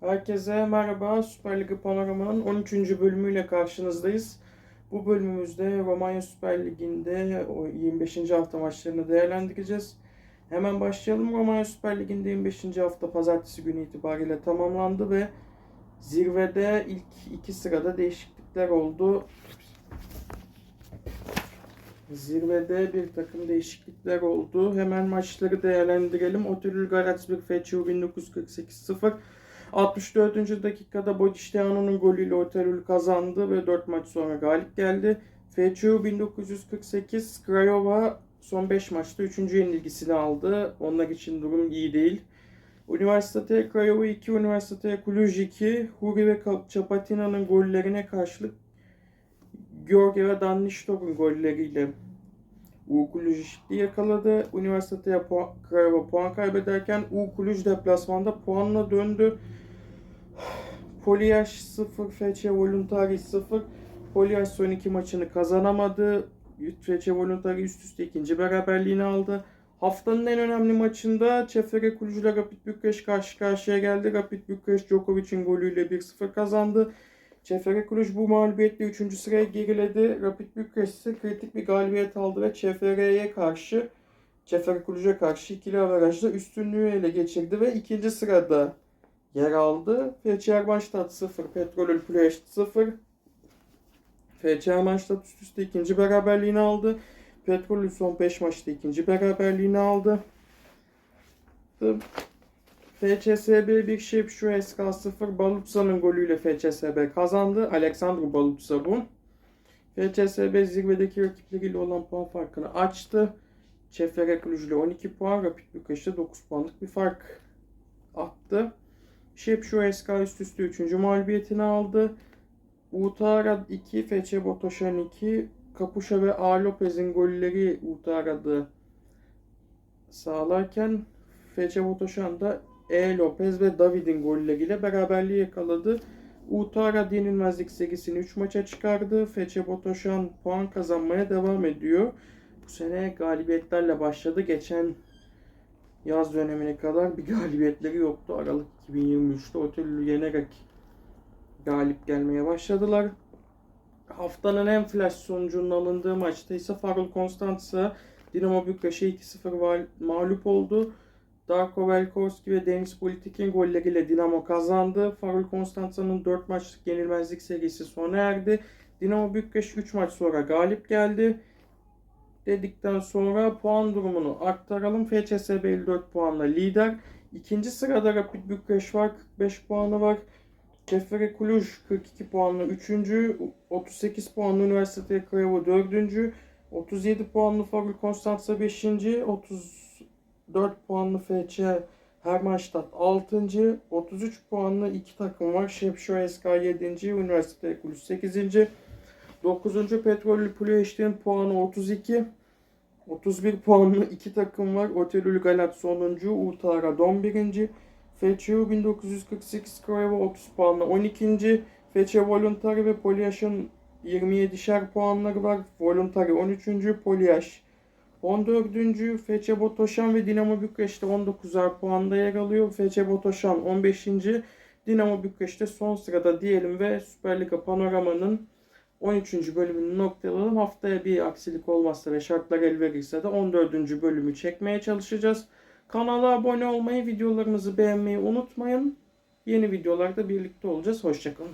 Herkese merhaba. Süper Ligi Panorama'nın 13. bölümüyle karşınızdayız. Bu bölümümüzde Romanya Süper Ligi'nde o 25. hafta maçlarını değerlendireceğiz. Hemen başlayalım. Romanya Süper Ligi'nde 25. hafta pazartesi günü itibariyle tamamlandı ve zirvede ilk iki sırada değişiklikler oldu. Zirvede bir takım değişiklikler oldu. Hemen maçları değerlendirelim. Otelül Garaz 1 FCU 1948 0 64. dakikada Bodişteano'nun golüyle Otelül kazandı ve 4 maç sonra galip geldi. FCU 1948 Craiova son 5 maçta 3. yenilgisini aldı. Onlar için durum iyi değil. Üniversiteye Craiova 2, Üniversiteye Cluj 2, Huri ve Çapatina'nın gollerine karşılık Georgia ve Daniştor'un golleriyle U eşitliği yakaladı. Üniversiteye puan, puan kaybederken U deplasmanda puanla döndü. Poliyaş 0, FC Voluntari 0. Poliyaş son iki maçını kazanamadı. FC Voluntari üst üste ikinci beraberliğini aldı. Haftanın en önemli maçında Çefere Kulücü ile Rapid Bükreş karşı karşıya geldi. Rapid Bükreş Djokovic'in golüyle 1-0 kazandı. Kulüç bu mağlubiyetle 3. sıraya geriledi. Rapid Bükreş ise kritik bir galibiyet aldı ve Çefere'ye karşı Çefere Kulüç'e karşı ikili averajda üstünlüğü ele geçirdi ve ikinci sırada yer aldı. FC Ermanstadt 0, Petrolül Ploiești 0. FC Ermanstadt üst üste ikinci beraberliğini aldı. Petrolül son 5 maçta ikinci beraberliğini aldı. FCSB 1 Şepşu SK 0 Balutsa'nın golüyle FCSB kazandı. Alexandru Balutsa bu. FCSB zirvedeki rakipleriyle olan puan farkını açtı. Çefere ile 12 puan, Rapid Bükreş'te 9 puanlık bir fark attı. Şepşu SK üst üste 3. mağlubiyetini aldı. Utara 2, FC Botoşan 2, Kapuşa ve A. Lopez'in golleri Utara'da sağlarken FC Botoşan da E. Lopez ve David'in golleriyle beraberliği yakaladı. Utara yenilmezlik serisini 3 maça çıkardı. FC Botoşan puan kazanmaya devam ediyor. Bu sene galibiyetlerle başladı. Geçen yaz dönemine kadar bir galibiyetleri yoktu. Aralık 2023'te Otelü yenerek galip gelmeye başladılar. Haftanın en flash sonucunun alındığı maçta ise Farul Konstanța Dinamo Bükreş'e 2-0 mağlup oldu. Darko Velkovski ve Deniz Politik'in golleriyle Dinamo kazandı. Farul Konstanța'nın 4 maçlık yenilmezlik serisi sona erdi. Dinamo Bükreş 3 maç sonra galip geldi. Dedikten sonra puan durumunu aktaralım. FCSB 54 puanla lider. İkinci sırada Rapid Bükreş var. 45 puanı var. Cefere Cluj 42 puanla 3. 38 puanlı Üniversite Craiova 4. 37 puanlı Farul Konstanța 5. 34 puanlı FC Hermannstadt 6. 33 puanlı iki takım var. Şepşo SK 7. Üniversite Kulüs 8. 9. Petrolü Ploiești'nin puanı 32. 31 puanlı iki takım var. Otelül Galat sonuncu. Utara 11. FC 1948 Craiova 30 puanla 12. FC Voluntari ve Poliaş'ın 27'şer puanları var. Voluntari 13. Poliaş 14. FC Botoşan ve Dinamo Bükreş'te 19'ar puanda yer alıyor. FC Botoşan 15. Dinamo Bükreş'te son sırada diyelim ve Süper Liga Panorama'nın 13. bölümünü noktalayalım. Haftaya bir aksilik olmazsa ve şartlar el verirse de 14. bölümü çekmeye çalışacağız. Kanala abone olmayı, videolarımızı beğenmeyi unutmayın. Yeni videolarda birlikte olacağız. Hoşçakalın.